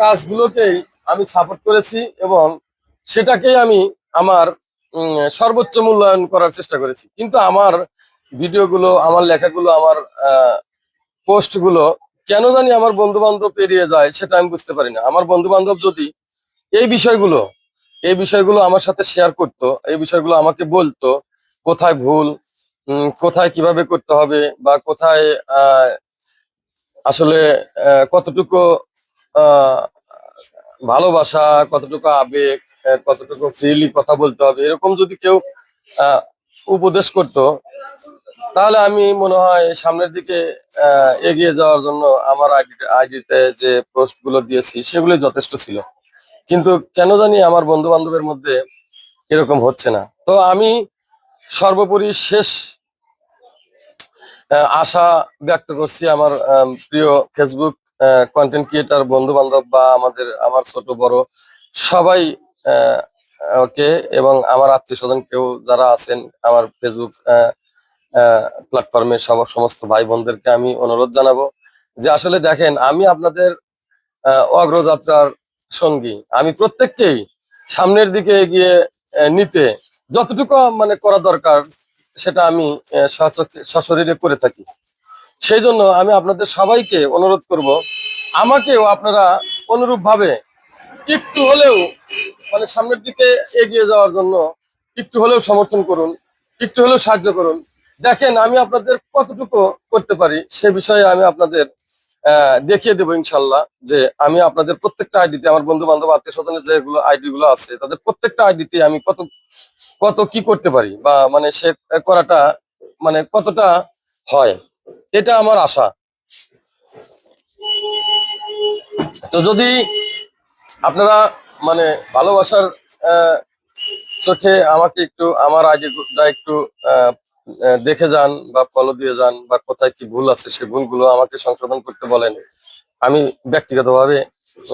কাজগুলোকেই আমি সাপোর্ট করেছি এবং সেটাকেই আমি আমার সর্বোচ্চ মূল্যায়ন করার চেষ্টা করেছি। কিন্তু আমার ভিডিওগুলো, আমার লেখাগুলো, আমার পোস্টগুলো কেন জানি আমার বন্ধু বান্ধব পেরিয়ে যায় সেটা আমি বুঝতে পারি না। আমার বন্ধু বান্ধব যদি এই বিষয়গুলো এই বিষয়গুলো আমার সাথে শেয়ার করতো, এই বিষয়গুলো আমাকে বলতো, কোথায় ভুল কোথায় কীভাবে করতে হবে বা কোথায় আসলে কতটুকু ভালোবাসা কতটুকু আবেগ কতটুকু ফ্রিলি কথা বলতে হবে এরকম যদি কেউ উপদেশ করতো তাহলে আমি মনে হয় সামনের দিকে এগিয়ে যাওয়ার জন্য আমার আইডি আইডিতে যে পোস্টগুলো দিয়েছি সেগুলো যথেষ্ট ছিল। কিন্তু কেন জানি আমার বন্ধু বান্ধবের মধ্যে এরকম হচ্ছে না। তো আমি সর্বোপরি শেষ আশা ব্যক্ত করছি আমার আম, প্রিয় ফেসবুক কন্টেন্ট ক্রিয়েটার বন্ধু বান্ধব বা আমাদের আমার ছোট, বড় সবাই ওকে এবং আমার আত্মীয় স্বজন কেউ যারা আছেন আমার ফেসবুক প্ল্যাটফর্মে সব সমস্ত ভাই বোনদেরকে আমি অনুরোধ জানাব যে আসলে দেখেন, আমি আপনাদের অগ্রযাত্রার সঙ্গী। আমি প্রত্যেককেই সামনের দিকে এগিয়ে নিতে যতটুকু মানে করা দরকার সেটা আমি সশরীরে করে থাকি। সেই জন্য আমি আপনাদের সবাইকে অনুরোধ করব, আমাকেও আপনারা অনুরূপ ভাবে একটু হলেও মানে সামনের দিকে এগিয়ে যাওয়ার জন্য একটু হলেও সমর্থন করুন, একটু হলেও সাহায্য করুন। দেখেন, আমি আপনাদের কতটুকু করতে পারি সে বিষয়ে আমি আপনাদের দেখিয়ে দেবো ইনশাল্লাহ যে আমি আপনাদের প্রত্যেকটা আইডিতে আমার বন্ধু বান্ধব আত্মীয় স্বজনের যেগুলো আইডি গুলো আছে, তাদের প্রত্যেকটা আইডিতে আমি কত কত কি করতে পারি বা মানে সে করাটা মানে কতটা হয়। এটা আমার আশা। তো যদি আপনারা মানে ভালোবাসার চোখে আমাকে একটু, আমার আগে একটু দেখে যান বা ফলো দিয়ে যান বা কোথায় কি ভুল আছে সে ভুলগুলো আমাকে সংশোধন করতে বলেন। আমি ব্যক্তিগতভাবে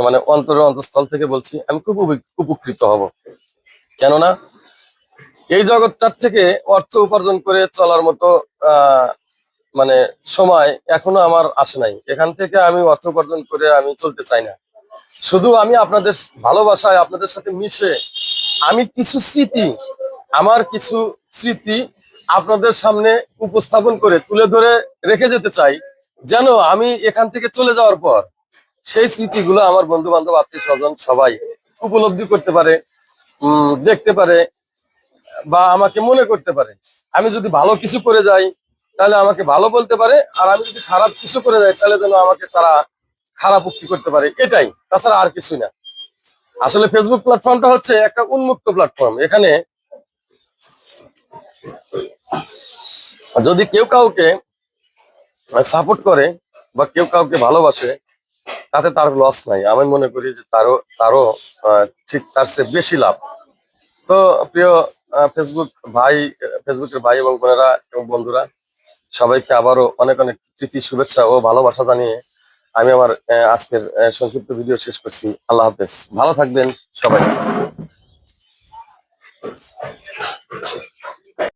মানে অন্তরের অন্তঃস্থল থেকে বলছি, আমি খুব উপ- উপকৃত হব। কেননা এই জগৎটার থেকে অর্থ উপার্জন করে চলার মতো, আহ মানে সময় এখনও আমার আসে নাই। এখান থেকে আমি অর্থ উপার্জন করে আমি চলতে চাই না। শুধু আমি আপনাদের ভালোবাসায় আপনাদের সাথে মিশে আমি কিছু স্মৃতি, আমার কিছু স্মৃতি আপনাদের সামনে উপস্থাপন করে তুলে ধরে রেখে যেতে চাই, যেন আমি এখান থেকে চলে যাওয়ার পর সেই স্মৃতিগুলো আমার বন্ধু বান্ধব আত্মীয় স্বজন সবাই উপলব্ধি করতে পারে দেখতে পারে বা আমাকে মনে করতে পারে। আমি যদি ভালো কিছু করে যাই তাহলে আমাকে ভালো বলতে পারে, আর আমি যদি খারাপ কিছু করে যাই, তাহলে যেন আমাকে তারা খারাপ উক্তি করতে পারে। এটাই। তাছাড়া আর কিছুই না। আসলে ফেসবুক প্ল্যাটফর্মটা হচ্ছে একটা উন্মুক্ত প্ল্যাটফর্ম এখানে যদি কেউ কাউকে সাপোর্ট করে বা কেউ কাউকে ভালোবাসে, তাতে তার লস নাই। আমি মনে করি যে তারও তারও ঠিক তার চেয়ে বেশি লাভ। তো প্রিয় ফেসবুক ভাই ফেসবুকের ভাই এবং বোনেরা এবং বন্ধুরা সবাইকে আবারও অনেক অনেক প্রীতি, শুভেচ্ছা ও ভালোবাসা জানিয়ে আমি আমার আজকের সংক্ষিপ্ত ভিডিও শেষ করছি। আল্লাহ হাফেজ। ভালো থাকবেন সবাই।